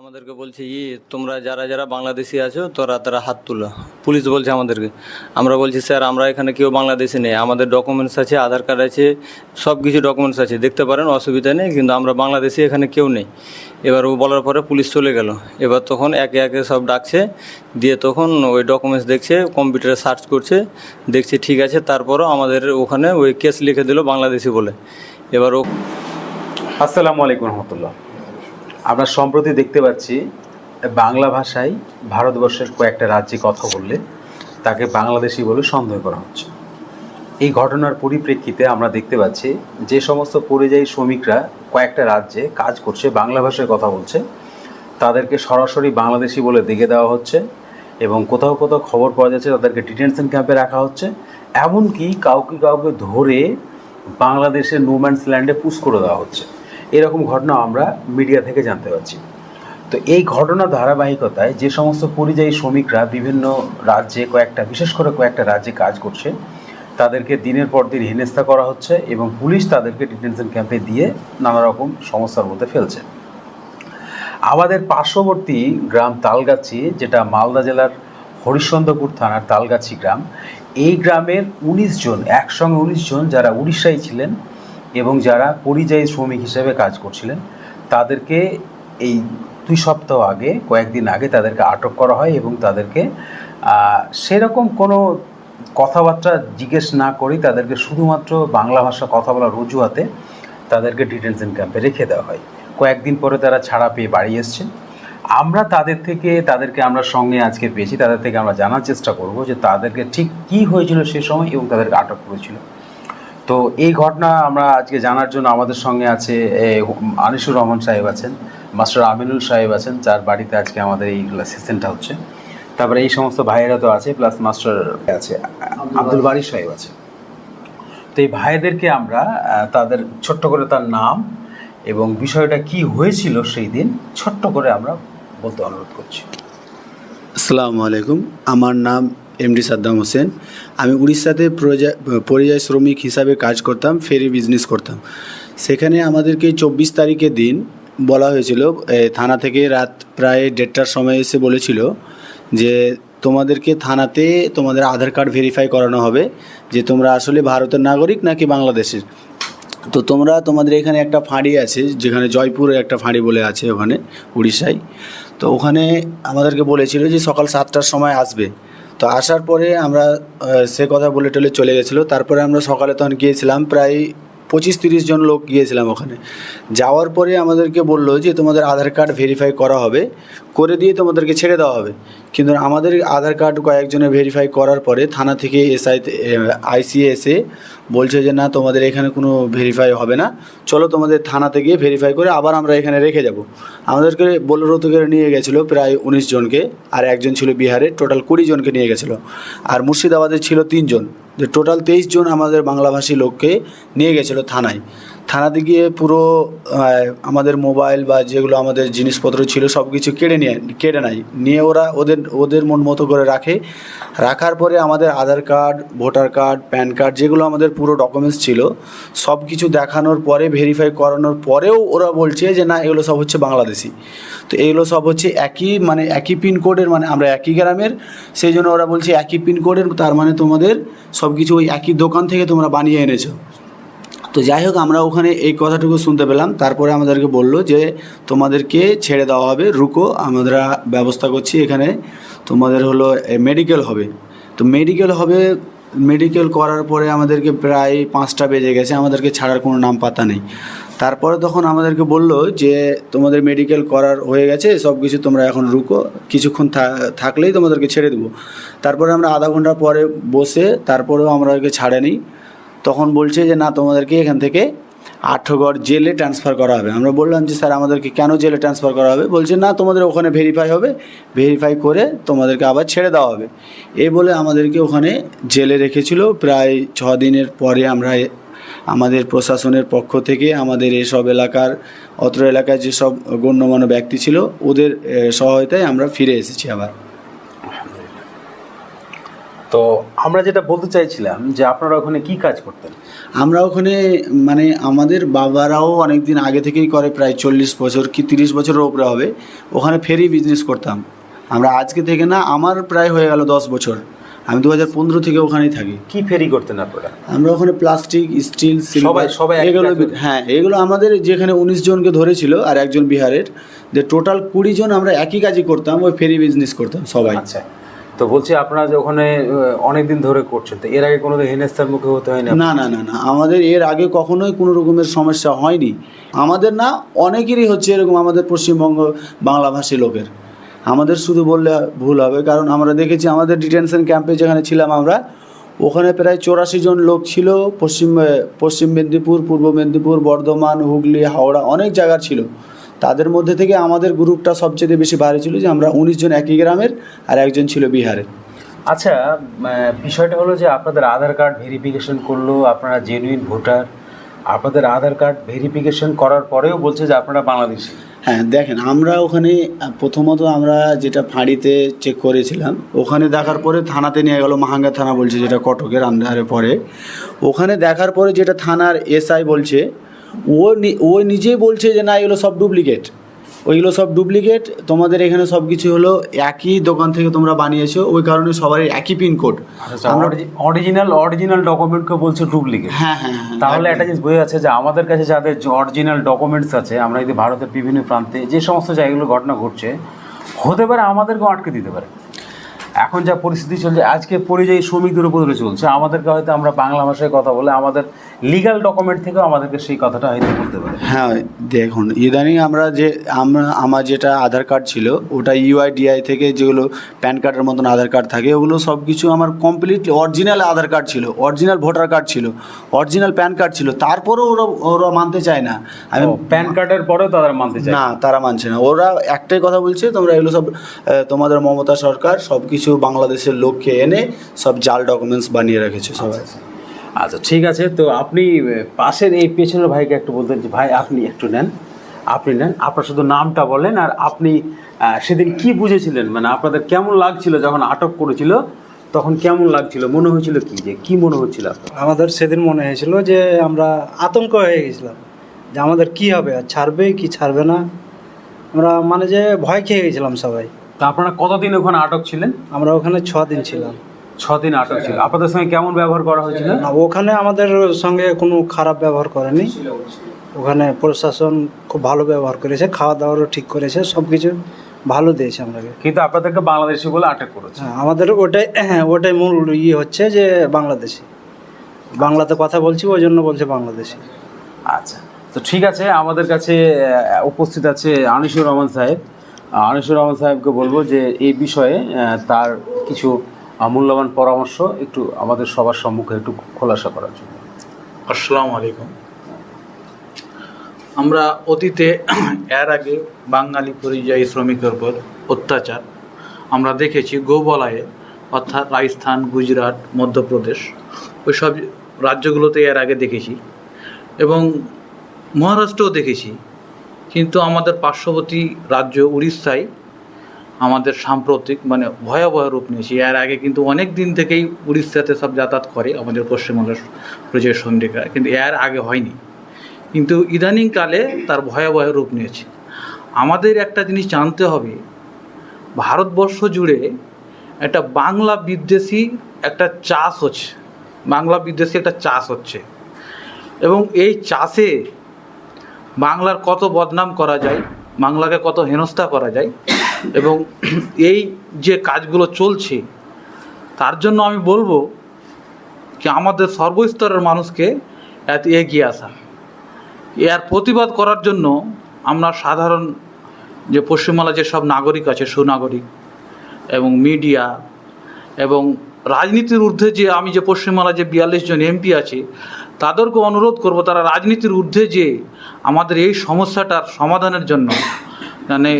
আমাদেরকে বলছে, ই, তোমরা যারা যারা বাংলাদেশি আছো, তোরা, তারা হাত তুলো। পুলিশ বলছে আমাদেরকে। আমরা বলছি, স্যার, আমরা এখানে কেউ বাংলাদেশি নেই। আমাদের ডকুমেন্টস আছে, আধার কার্ড আছে সব কিছু ডকুমেন্টস আছে। দেখতে পারেন, অসুবিধা নেই, কিন্তু আমরা বাংলাদেশি এখানে কেউ নেই। এবার ও বলার পরে পুলিশ চলে গেল। এবার তখন একে একে সব ডাকছে, দিয়ে তখন ওই ডকুমেন্টস দেখছে কম্পিউটারে সার্চ করছে, দেখছে ঠিক আছে, তারপরও আমাদের ওখানে ওই কেস লিখে দিল বাংলাদেশি বলে। এবার ও আসসালামু আলাইকুম রহমতুল্লাহ। আমরা সম্প্রতি দেখতে পাচ্ছি, বাংলা ভাষায় ভারতবর্ষের কয়েকটা রাজ্যে কথা বললে তাকে বাংলাদেশি বলে সন্দেহ করা হচ্ছে। এই ঘটনার পরিপ্রেক্ষিতে আমরা দেখতে পাচ্ছি যে সমস্ত পরিযায়ী শ্রমিকরা কয়েকটা রাজ্যে কাজ করছে, বাংলা ভাষায় কথা বলছে। তাদেরকে সরাসরি বাংলাদেশি বলে দেখে দেওয়া হচ্ছে এবং কোথাও কোথাও খবর পাওয়া যাচ্ছে তাদেরকে ডিটেনশন ক্যাম্পে রাখা হচ্ছে। এমনকি কাউকে কাউকে ধরে বাংলাদেশের নোম্যান্স ল্যান্ডে পুশ করে দেওয়া হচ্ছে। এরকম ঘটনা আমরা মিডিয়া থেকে জানতে পারছি। তো এই ঘটনা ধারাবাহিকতায় যে সমস্ত পরিযায়ী শ্রমিকরা বিভিন্ন রাজ্যে কয়েকটা, বিশেষ করে কয়েকটা রাজ্যে কাজ করছে, তাদেরকে দিনের পর দিন হেনস্থা করা হচ্ছে এবং পুলিশ তাদেরকে ডিটেনশন ক্যাম্পে দিয়ে নানা রকম সমস্যার মধ্যে ফেলছে। আমাদের পার্শ্ববর্তী গ্রাম তালগাছি, যেটা মালদা জেলার হরিশ্চন্দ্রপুর থানার তালগাছি গ্রাম, এই গ্রামের উনিশ জন, একসঙ্গে উনিশ জন যারা উড়িষ্যায় ছিলেন এবং যারা পরিযায়ী শ্রমিক হিসেবে কাজ করছিলেন, তাদেরকে এই দুই সপ্তাহ আগে, কয়েকদিন আগে তাদেরকে আটক করা হয় এবং তাদেরকে সেরকম কোনো কথাবার্তা জিজ্ঞেস না করেই তাদেরকে শুধুমাত্র বাংলা ভাষা কথা বলার অজুহাতে তাদেরকে ডিটেনশন ক্যাম্পে রেখে দেওয়া হয়। কয়েকদিন পরে তারা ছাড়া পেয়ে বাড়ি এসছে আমরা তাদের থেকে, তাদেরকে আমরা সঙ্গে আজকে পেয়েছি, তাদের থেকে আমরা জানার চেষ্টা করব যে তাদেরকে ঠিক কী হয়েছিল সে সময় এবং তাদেরকে আটক করেছিল। তো এই ঘটনা আমরা আজকে জানার জন্য আমাদের সঙ্গে আছে আনিসুর রহমান সাহেব আছেন মাস্টার আমিনুল সাহেব আছেন যার বাড়িতে আজকে আমাদের এই সেশনটা হচ্ছে। তারপরে এই সমস্ত ভাইয়েরা তো আছে প্লাস মাস্টার আছে আব্দুল বারি সাহেব আছে। তো এই ভাইদেরকে আমরা তাদের ছোট্ট করে তার নাম এবং বিষয়টা কি হয়েছিল সেই দিন ছোট্ট করে আমরা বলতে অনুরোধ করছি। আসসালামু আলাইকুম। আমার নাম এমডি সাদ্দাম হোসেন। আমি উড়িষ্যাতে পরিযায়ী শ্রমিক হিসাবে কাজ করতাম, ফেরি বিজনেস করতাম। সেখানে আমাদেরকে চব্বিশ তারিখের দিন বলা হয়েছিল থানা থেকে রাত প্রায় দেড়টার সময় এসে বলেছিল যে, তোমাদেরকে থানাতে তোমাদের আধার কার্ড ভেরিফাই করানো হবে যে তোমরা আসলে ভারতের নাগরিক নাকি বাংলাদেশের? তো তোমরা তোমাদের এখানে একটা ফাঁড়ি আছে, যেখানে জয়পুরে একটা ফাঁড়ি বলে আছে ওখানে, উড়িষ্যায়। তো ওখানে আমাদেরকে বলেছিল যে সকাল সাতটার সময় আসবে। তো আসার পরে আমরা সে কথা বলে টলে চলে গেছিল। তারপরে আমরা সকালে তখন গিয়েছিলাম, প্রায় পঁচিশ তিরিশ জন লোক গিয়েছিলাম ওখানে। যাওয়ার পরে আমাদেরকে বলল যে, তোমাদের আধার কার্ড ভেরিফাই করা হবে। করে দিয়ে তোমাদেরকে ছেড়ে দেওয়া হবে। কিন্তু আমাদের আধার কার্ড কয়েকজনের ভেরিফাই করার পরে থানা থেকে এসআই আইসিএ এসে বলছে যে, না, তোমাদের এখানে কোনো ভেরিফাই হবে না। চলো তোমাদের থানাতে গিয়ে ভেরিফাই করে আবার আমরা এখানে রেখে যাব। আমাদেরকে বোলেরো থেকে নিয়ে গেছিল প্রায় উনিশ জনকে, আর একজন ছিল বিহারে টোটাল কুড়ি জনকে নিয়ে গেছিল। আর মুর্শিদাবাদে ছিল তিনজন। যে টোটাল তেইশ জন আমাদের বাংলাভাষী লোককে নিয়ে গেছিল থানায়। থানাতে গিয়ে পুরো আমাদের মোবাইল বা যেগুলো আমাদের জিনিসপত্র ছিল সব কিছু কেড়ে নিয়ে, কেড়ে নেয়। নিয়ে ওরা ওদের ওদের মন মতো করে রাখে। রাখার পরে আমাদের Aadhaar card, voter card, PAN card যেগুলো আমাদের পুরো ডকুমেন্টস ছিল সব কিছু দেখানোর পরে ভেরিফাই করানোর পরেও ওরা বলছে যে, না, এগুলো সব হচ্ছে বাংলাদেশি। তো এগুলো সব হচ্ছে একই মানে একই পিনকোডের মানে আমরা একই গ্রামের, সেই জন্য ওরা বলছে একই পিনকোডের তার মানে তোমাদের সব কিছু ওই একই দোকান থেকে তোমরা বানিয়ে এনেছো। তো যাই হোক, আমরা ওখানে এই কথাটুকু শুনতে পেলাম। তারপরে আমাদেরকে বলল যে, তোমাদেরকে ছেড়ে দেওয়া হবে, রুকো, আমরা ব্যবস্থা করছি এখানে। তোমাদের হলো মেডিকেল হবে। তো মেডিকেল হবে মেডিকেল করার পরে আমাদেরকে প্রায় পাঁচটা বেজে গেছে, আমাদেরকে ছাড়ার কোনো নাম পাতা নেই। তারপরে তখন আমাদেরকে বলল যে, তোমাদের মেডিকেল করার হয়ে গেছে, সব কিছু তোমরা এখন রুকো, কিছুক্ষণ থাকলেই তোমাদেরকে ছেড়ে দেবো। তারপরে আমরা আধা ঘণ্টা পরে বসে, তারপরেও আমাদেরকে ছাড়েনি তখন বলছে যে, না, তোমাদেরকে এখান থেকে আঠগড় জেলে ট্রান্সফার করা হবে। আমরা বললাম যে, স্যার, আমাদেরকে কেন জেলে ট্রান্সফার করা হবে? বলছে, না, তোমাদের ওখানে ভেরিফাই হবে। ভেরিফাই করে তোমাদেরকে আবার ছেড়ে দেওয়া হবে। এই বলে আমাদেরকে ওখানে জেলে রেখেছিল। প্রায় ছ দিনের পরে আমরা আমাদের প্রশাসনের পক্ষ থেকে আমাদের এসব এলাকার, অত্র এলাকায় যেসব গণ্যমান্য ব্যক্তি ছিল, ওদের সহায়তায় আমরা ফিরে এসেছি আবার। তো আমরা যেটা বলতে চাইছিলাম যে আপনারা ওখানে কি কাজ করতেন? আমরা ওখানে মানে আমাদের বাবারাও অনেক দিন আগে থেকেই করে প্রায় চল্লিশ বছর কি তিরিশ বছরের ওপরে হবে ওখানে ফেরি বিজনেস করতাম। আমরা আজকে থেকে না আমার প্রায় হয়ে গেল দশ বছর। আমি দু হাজার পনেরো থেকে ওখানেই থাকি। কি ফেরি করতেন আপনারা? আমরা ওখানে প্লাস্টিক স্টিল সবাই- সবাই এগুলো হ্যাঁ এগুলো আমাদের যেখানে উনিশ জনকে ধরেছিল আর একজন বিহারের যে টোটাল কুড়ি জন আমরা একই কাজই করতাম ওই ফেরি বিজনেস করতাম সবাই। আচ্ছা। তো বলছি আপনারা যে ওখানে অনেক দিন ধরে করছেন, তো এর আগে কোনোদিন হেনস্থার মুখে হতে হয় না না না না না আমাদের এর আগে কখনোই কোনো রকমের সমস্যা হয়নি। আমাদের না অনেকেরই হচ্ছে এরকম আমাদের পশ্চিমবঙ্গ বাংলাভাষী লোকের। আমাদের শুধু বললে ভুল হবে, কারণ আমরা দেখেছি আমাদের ডিটেনশন ক্যাম্পে যেখানে ছিলাম আমরা, ওখানে প্রায় চৌরাশি জন লোক ছিল, পশ্চিম পশ্চিম মেদিনীপুর, পূর্ব মেদিনীপুর, বর্ধমান, হুগলি, হাওড়া, অনেক জায়গার ছিল। তাদের মধ্যে থেকে আমাদের গ্রুপটা সবচেয়ে বেশি ভারী ছিল যে আমরা উনিশ জন একই গ্রামের আর একজন ছিল বিহারের। আচ্ছা বিষয়টা হলো যে আপনাদের আধার কার্ড ভেরিফিকেশন করল আপনারা জেনুইন ভোটার। আপনাদের আধার কার্ড ভেরিফিকেশন করার পরেও বলছে যে আপনারা বাংলাদেশি। হ্যাঁ দেখেন আমরা ওখানে প্রথমত আমরা যেটা ফাঁড়িতে চেক করেছিলাম ওখানে দেখার পরে থানাতে নিয়ে গেল মাহাঙ্গা থানা বলছে যেটা কটকের আন্দারে পরে ওখানে দেখার পরে যেটা থানার এসআই বলছে ও ও নিজেই বলছে যে না এগুলো সব ডুপ্লিকেট ওইগুলো সব ডুপ্লিকেট তোমাদের এখানে সব কিছু হলো একই দোকান থেকে তোমরা বানিয়েছো ওই কারণে সবারই একই পিনকোড অরিজিনাল অরিজিনাল ডকুমেন্টকে বলছে ডুপ্লিকেট হ্যাঁ হ্যাঁ হ্যাঁ তাহলে একটা জিনিস বোঝা যাচ্ছে যে আমাদের কাছে যাদের অরিজিনাল ডকুমেন্টস আছে আমরা যদি ভারতের বিভিন্ন প্রান্তে যে সমস্ত জায়গাগুলো ঘটনা ঘটছে হতে পারে আমাদেরকেও আটকে দিতে পারে। এখন যা পরিস্থিতি চলছে আজকে পরিযায়ী শ্রমিকদের উপরে চলছে। আমাদেরকে হয়তো আমরা বাংলা ভাষায় কথা বলে আমাদের লিগ্যাল ডকুমেন্ট থেকেও আমাদেরকে সেই কথাটা হয়তো বলতে পারে। হ্যাঁ দেখুন ইদানিং আমরা যে আমরা আমার যেটা আধার কার্ড ছিল ওটা ইউআইডিআই থেকে যেগুলো প্যান কার্ডের মতন আধার কার্ড থাকে ওগুলো সব কিছু আমার কমপ্লিট অরিজিনাল আধার কার্ড ছিল অরিজিনাল ভোটার কার্ড ছিল অরিজিনাল প্যান কার্ড ছিল তারপরেও ওরা ওরা মানতে চায় না। আমি প্যান কার্ডের পরেও তারা মানতে চাই না তারা মানছে না। ওরা একটাই কথা বলছে তোমরা এগুলো সব তোমাদের মমতা সরকার সব কিছু বাংলাদেশের লোককে এনে সব জাল ডকুমেন্টস বানিয়ে রেখেছে সবাই। আচ্ছা ঠিক আছে তো আপনি পাশের এই পেছনের ভাইকে একটু বলতেন যে ভাই আপনি একটু নেন আপনি নেন আপনার শুধু নামটা বলেন আর আপনি সেদিন কি বুঝেছিলেন? মানে আপনাদের কেমন লাগছিল যখন আটক করেছিল? তখন কেমন লাগছিল? মনে হয়েছিল কি? যে কি মনে হচ্ছিল আমাদের সেদিন মনে হয়েছিল যে আমরা আতঙ্ক হয়ে গেছিলাম যে আমাদের কি হবে আর ছাড়বে কি ছাড়বে না? আমরা মানে যে ভয় খেয়ে গেছিলাম সবাই। তো আপনারা কতদিন ওখানে আটক ছিলেন? আমরা ওখানে ছ দিন ছিলাম। ছ দিন আটক ছিল আপনাদের সঙ্গে কেমন ব্যবহার করা হয়েছিল? না ওখানে আমাদের সঙ্গে কোনো খারাপ ব্যবহার করেনি। ওখানে প্রশাসন খুব ভালো ব্যবহার করেছে খাওয়া দাওয়ারও ঠিক করেছে সব কিছু ভালো দিয়েছে আমাদেরকে। কিন্তু আপনাদেরকে বাংলাদেশি বলে আটক করেছে। হ্যাঁ আমাদের ওটাই হ্যাঁ ওটাই মূল ইয়ে হচ্ছে যে বাংলাদেশি। বাংলাতে কথা বলছি ওই জন্য বলছে বাংলাদেশি। আচ্ছা তো ঠিক আছে আমাদের কাছে উপস্থিত আছে আনিসুর রহমান সাহেব। আনিসুর রহমান সাহেবকে বলব যে এই বিষয়ে তার কিছু মূল্যবান পরামর্শ একটু আমাদের সবার সম্মুখে একটু খোলাসা করার জন্য। আসসালামু আলাইকুম। আমরা অতীতে এর আগে বাঙালি পরিযায়ী শ্রমিকের উপর অত্যাচার আমরা দেখেছি গোবলায়ে, অর্থাৎ রাজস্থান, গুজরাট, মধ্যপ্রদেশ ওই সব রাজ্যগুলোতে এর আগে দেখেছি এবং মহারাষ্ট্রও দেখেছি। কিন্তু আমাদের পার্শ্ববর্তী রাজ্য উড়িষ্যায় আমাদের সাম্প্রতিক মানে ভয়াবহ রূপ নিয়েছে। এর আগে কিন্তু অনেক দিন থেকেই উড়িষ্যাতে সব যাতায়াত করে আমাদের পশ্চিমবঙ্গের পরিযায়ী শ্রমিকরা, কিন্তু এর আগে হয়নি। কিন্তু ইদানিংকালে তার ভয়াবহ রূপ নিয়েছে। আমাদের একটা জিনিস জানতে হবে, ভারতবর্ষ জুড়ে একটা বাংলা বিদ্বেষী একটা চাষ হচ্ছে। বাংলা বিদ্বেষী একটা চাষ হচ্ছে। এবং এই চাষে বাংলার কত বদনাম করা যায়, বাংলাকে কত হেনস্থা করা যায়, এবং এই যে কাজগুলো চলছে, তার জন্য আমি বলব কি আমাদের সর্বস্তরের মানুষকে এত এগিয়ে আসা। এর প্রতিবাদ করার জন্য আমরা সাধারণ যে পশ্চিমবাংলা যেসব নাগরিক আছে, সুনাগরিক এবং মিডিয়া এবং রাজনীতির ঊর্ধ্বে যে আমি যে পশ্চিমবাংলা যে বিয়াল্লিশ জন এমপি আছে তাদেরকে অনুরোধ করব, তারা রাজনীতির ঊর্ধ্বে যে আমাদের এই সমস্যাটার সমাধানের জন্য মানে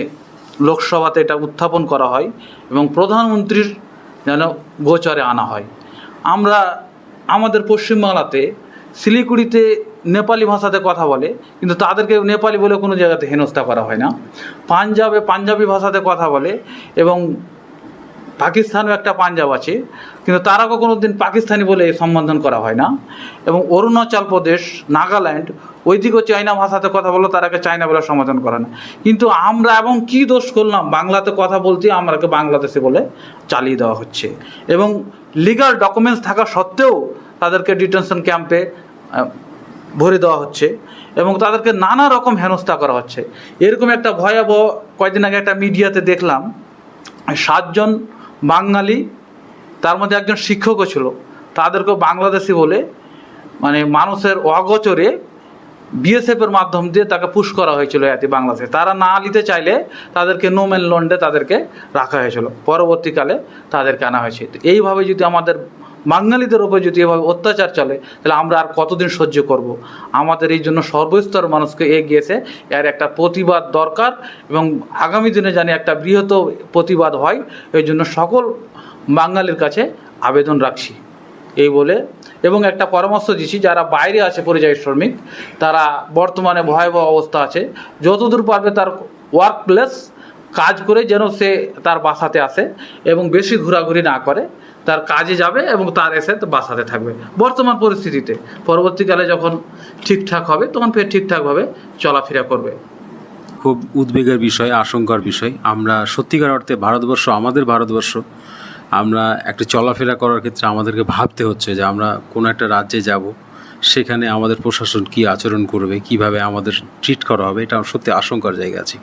লোকসভাতে এটা উত্থাপন করা হয় এবং প্রধানমন্ত্রীর যেন গোচরে আনা হয়। আমরা আমাদের পশ্চিমবাংলাতে শিলিগুড়িতে নেপালি ভাষাতে কথা বলে, কিন্তু তাদেরকে নেপালি বলে কোনো জায়গাতে হেনস্থা করা হয় না। পাঞ্জাবে পাঞ্জাবি ভাষাতে কথা বলে এবং পাকিস্তানও একটা পাঞ্জাব আছে, কিন্তু তারাকে কোনো দিন পাকিস্তানি বলে সম্বোধন করা হয় না। এবং অরুণাচল প্রদেশ, নাগাল্যান্ড, ওইদিকেও চাইনা ভাষাতে কথা বলো তারাকে চাইনা বলে সম্বোধন করে না কিন্তু আমরা এবং কি দোষ করলাম? বাংলাতে কথা বলতে আমরাকে বাংলাদেশে বলে চালিয়ে দেওয়া হচ্ছে। এবং লিগাল ডকুমেন্টস থাকা সত্ত্বেও তাদেরকে ডিটেনশন ক্যাম্পে ভরে দেওয়া হচ্ছে এবং তাদেরকে নানা রকম হেনস্থা করা হচ্ছে। এরকম একটা ভয়াবহ, কয়েকদিন আগে একটা মিডিয়াতে দেখলাম, সাতজন বাঙালি, তার মধ্যে একজন শিক্ষকও ছিল। তাদেরকে বাংলাদেশি বলে মানে মানুষের অগোচরে বিএসএফের মাধ্যম দিয়ে তাকে পুশ করা হয়েছিল এতে বাংলাদেশে। তারা না নিতে চাইলে তাদেরকে নোমেন লন্ডে তাদেরকে রাখা হয়েছিল। পরবর্তীকালে তাদেরকে আনা হয়েছে। এইভাবে যদি আমাদের বাঙালিদের উপর যদি এভাবে অত্যাচার চলে, তাহলে আমরা আর কতদিন সহ্য করব? আমাদের এই জন্য সর্বস্তর মানুষকে এগিয়েছে এর একটা প্রতিবাদ দরকার এবং আগামী দিনে জানি একটা বৃহৎ প্রতিবাদ হয়। এই জন্য সকল বাঙালির কাছে আবেদন রাখছি। এই বলে এবং একটা পরামর্শ দিচ্ছি, যারা বাইরে আছে পরিযায়ী শ্রমিক, তারা বর্তমানে ভয়াবহ অবস্থা আছে। যতদূর পারবে তার ওয়ার্ক প্লেস কাজ করে যেন সে তার বাসাতে আসে এবং বেশি ঘোরাঘুরি না করে। তার কাজে যাবে এবং তার এসে বাসাতে থাকবে। বর্তমান পরিস্থিতিতে। পরবর্তীকালে যখন ঠিকঠাক হবে, তখন ফের ঠিকঠাকভাবে চলাফেরা করবে। খুব উদ্বেগের বিষয়, আশঙ্কার বিষয়। আমরা সত্যিকার অর্থে ভারতবর্ষ আমাদের ভারতবর্ষ। আমরা একটা চলাফেরা করার ক্ষেত্রে আমাদেরকে ভাবতে হচ্ছে যে আমরা কোনো একটা রাজ্যে যাব, সেখানে আমাদের প্রশাসন কী আচরণ করবে, কীভাবে আমাদের ট্রিট করা হবে, এটা সত্যি আশঙ্কার জায়গা আছে।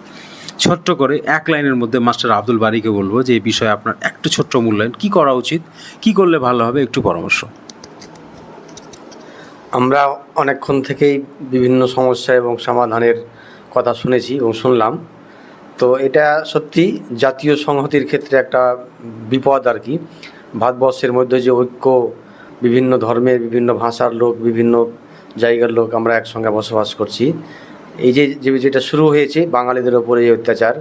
ছোট্ট করে এক লাইনের মধ্যে মাস্টার আব্দুল বারিকে বলব যে, এই বিষয়ে আপনার একটু ছোট্ট মূল্যায়ন। কী করা উচিত? কী করলে ভালো হবে? একটু পরামর্শ। আমরা অনেকক্ষণ থেকেই বিভিন্ন সমস্যা এবং সমাধানের কথা শুনেছি এবং শুনলাম। তো এটা সত্যি জাতীয় সংহতির ক্ষেত্রে একটা বিপদ আর কি। ভারতবর্ষের মধ্যে যে ঐক্য, বিভিন্ন ধর্মের বিভিন্ন ভাষার লোক, বিভিন্ন জায়গার লোক আমরা একসঙ্গে বসবাস করছি। এই যে যেটা শুরু হয়েছে বাঙালিদের ওপরে এই অত্যাচার,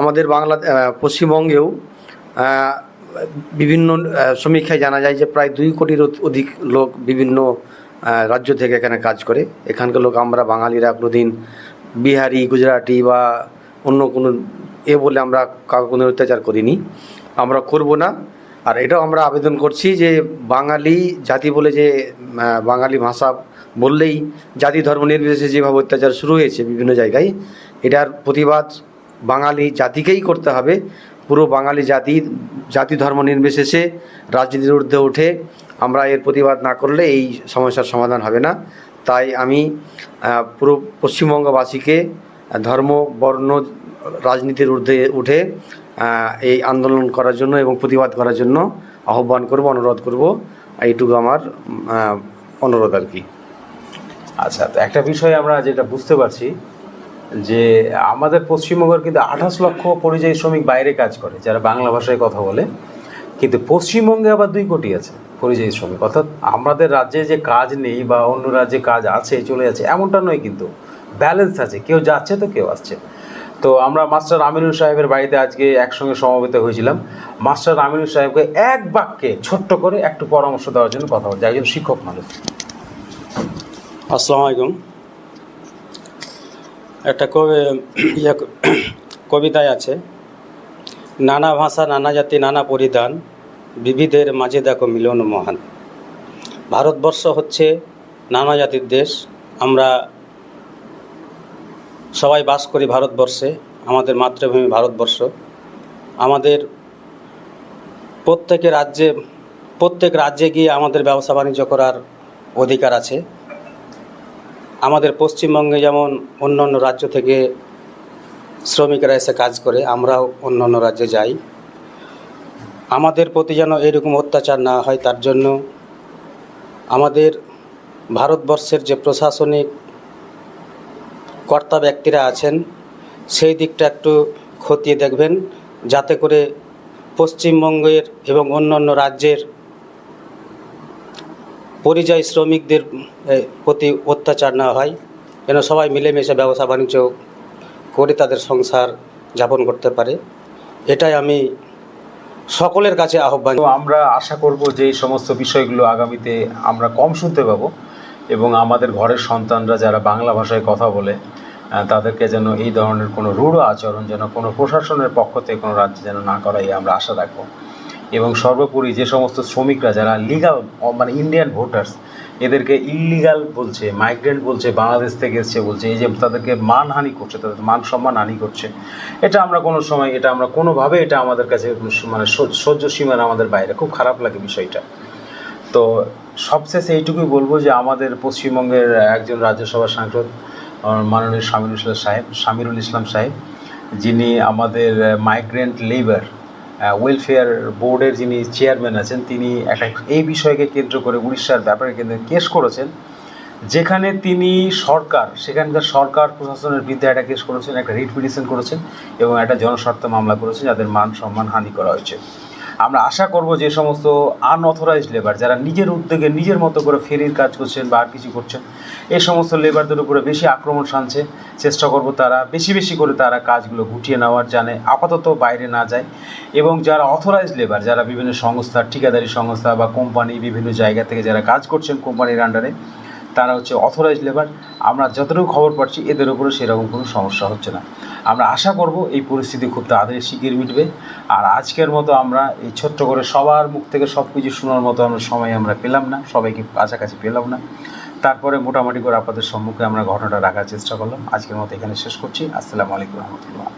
আমাদের বাংলা পশ্চিমবঙ্গেও বিভিন্ন সমীক্ষায় জানা যায় যে প্রায় দুই কোটির অধিক লোক বিভিন্ন রাজ্য থেকে এখানে কাজ করে। এখানকার লোক আমরা বাঙালিরা কোনোদিন বিহারি, গুজরাটি বা অন্য কোনো এ বলে আমরা কাউকে কোনো অত্যাচার করিনি। আমরা করব না। আর এটাও আমরা আবেদন করছি যে বাঙালি জাতি বলে যে বাঙালি ভাষা বললেই জাতি ধর্ম নির্বিশেষে যেভাবে অত্যাচার শুরু হয়েছে বিভিন্ন জায়গায়, এটার প্রতিবাদ বাঙালি জাতিকেই করতে হবে। পুরো বাঙালি জাতি জাতি ধর্ম নির্বিশেষে রাজনীতির ঊর্ধ্বে উঠে আমরা এর প্রতিবাদ না করলে এই সমস্যার সমাধান হবে না। তাই আমি পুরো পশ্চিমবঙ্গবাসীকে ধর্ম, বর্ণ, রাজনীতির ঊর্ধ্বে উঠে এই আন্দোলন করার জন্য এবং প্রতিবাদ করার জন্য আহ্বান করব, অনুরোধ করব। এইটুকু আমার অনুরোধ আর কি। আচ্ছা তো একটা বিষয় আমরা যেটা বুঝতে পারছি যে আমাদের পশ্চিমবঙ্গের কিন্তু আঠাশ লক্ষ পরিযায়ী শ্রমিক বাইরে কাজ করে, যারা বাংলা ভাষায় কথা বলে। কিন্তু পশ্চিমবঙ্গে আবার দুই কোটি আছে পরিযায়ী শ্রমিক। অর্থাৎ আমাদের রাজ্যে যে কাজ নেই বা অন্য রাজ্যে কাজ আছে, চলে যাচ্ছে, এমনটা নয় কিন্তু। ব্যালেন্স আছে, কেউ যাচ্ছে তো কেউ আসছে। তো আমরা মাস্টার আমিনুল সাহেবের বাড়িতে আজকে একসঙ্গে সমবেত হয়েছিলাম। মাস্টার আমিনুল সাহেবকে এক বাক্যে ছোট্ট করে একটু পরামর্শ দেওয়ার জন্য কথা বলছে, একজন শিক্ষক মানুষ। আসসালামু আলাইকুম। একটা কবি ইয়ে কবিতায় আছে, নানা ভাষা, নানা জাতি, নানা পরিধান, বিবিধের মাঝে দেখো মিলন মহান। ভারতবর্ষ হচ্ছে নানা জাতির দেশ, আমরা সবাই বাস করি ভারতবর্ষে, আমাদের মাতৃভূমি ভারতবর্ষ। আমাদের প্রত্যেকে রাজ্যে, প্রত্যেক রাজ্যে গিয়ে আমাদের ব্যবসা বাণিজ্য করার অধিকার আছে। আমাদের পশ্চিমবঙ্গে যেমন অন্য অন্য রাজ্য থেকে শ্রমিকরা এসে কাজ করে, আমরাও অন্য অন্য রাজ্যে যাই। আমাদের প্রতি যেন এরকম অত্যাচার না হয়, তার জন্য আমাদের ভারতবর্ষের যে প্রশাসনিক কর্তা ব্যক্তিরা আছেন, সেই দিকটা একটু খতিয়ে দেখবেন, যাতে করে পশ্চিমবঙ্গের এবং অন্য অন্য রাজ্যের পরিযায়ী শ্রমিকদের প্রতি অত্যাচার না হয়। যেন সবাই মিলেমিশে ব্যবসা বাণিজ্য করে তাদের সংসার যাপন করতে পারে। এটাই আমি সকলের কাছে আহ্বান। আমরা আশা করব যে এই সমস্ত বিষয়গুলো আগামীতে আমরা কম শুনতে পাবো এবং আমাদের ঘরের সন্তানরা যারা বাংলা ভাষায় কথা বলে তাদেরকে যেন এই ধরনের কোনো রূঢ় আচরণ, যেন কোনো প্রশাসনের পক্ষ থেকে কোনো রাজ্যে যেন না করাই আমরা আশা রাখব। এবং সর্বোপরি যে সমস্ত শ্রমিকরা যারা লিগাল মানে ইন্ডিয়ান ভোটার্স এদেরকে ইলিগাল বলছে মাইগ্রেন্ট বলছে, বাংলাদেশ থেকে এসছে বলছে, এই যে তাদেরকে মানহানি করছে, তাদের মান সম্মান হানি করছে, এটা আমরা কোনো সময়, এটা আমরা কোনোভাবে এটা আমাদের কাছে মানে সহ্য- সীমার আমাদের বাইরে। খুব খারাপ লাগে বিষয়টা। তো সবশেষে এইটুকুই বলব যে আমাদের পশ্চিমবঙ্গের একজন রাজ্যসভা সাংসদ মাননীয় শামিরুল ইসলাম সাহেব শামিরুল ইসলাম সাহেব, যিনি আমাদের মাইগ্রেন্ট লেবার ওয়েলফেয়ার বোর্ডের যিনি চেয়ারম্যান আছেন, তিনি একটা এই বিষয়কে কেন্দ্র করে উড়িষ্যার ব্যাপারে কেন্দ্রে কেস করেছেন, যেখানে তিনি সরকার, সেখানকার সরকার প্রশাসনের বিরুদ্ধে একটা কেস করেছেন, একটা রিট পিটিশন করেছেন এবং একটা জনস্বার্থ মামলা করেছেন, যাদের মান সম্মান হানি করা হয়েছে। আমরা আশা করব যে সমস্ত আনঅথরাইজড লেবার যারা নিজের উদ্যোগে নিজের মতো করে ফেরির কাজ করছেন বা আর কিছু করছেন, এই সমস্ত লেবারদের উপরে বেশি আক্রমণ শানছে চেষ্টা করব তারা বেশি বেশি করে তারা কাজগুলো গুটিয়ে নেওয়ার জানে আপাতত বাইরে না যায়। এবং যারা অথরাইজড লেবার যারা বিভিন্ন সংস্থা, ঠিকাদারি সংস্থা বা কোম্পানি বিভিন্ন জায়গা থেকে যারা কাজ করছেন কোম্পানির আন্ডারে তারা হচ্ছে অথরাইজড লেবার আমরা যতটুকু খবর পাচ্ছি এদের উপরে সেরকম কোনো সমস্যা হচ্ছে না। আমরা আশা করব এই পরিস্থিতি খুব তাড়াতাড়ি শিগগির মিটবে। আর আজকের মতো আমরা এই ছোট্ট করে সবার মুখ থেকে সব কিছু শোনার মতো আমরা সময় আমরা পেলাম না, সবাইকে কাছাকাছি পেলাম না। তারপরে মোটামুটি করে আপনাদের সম্মুখে আমরা ঘটনাটা রাখার চেষ্টা করলাম। আজকের মতো এখানে শেষ করছি। আসসালামু আলাইকুম রহমতুল্লাহ।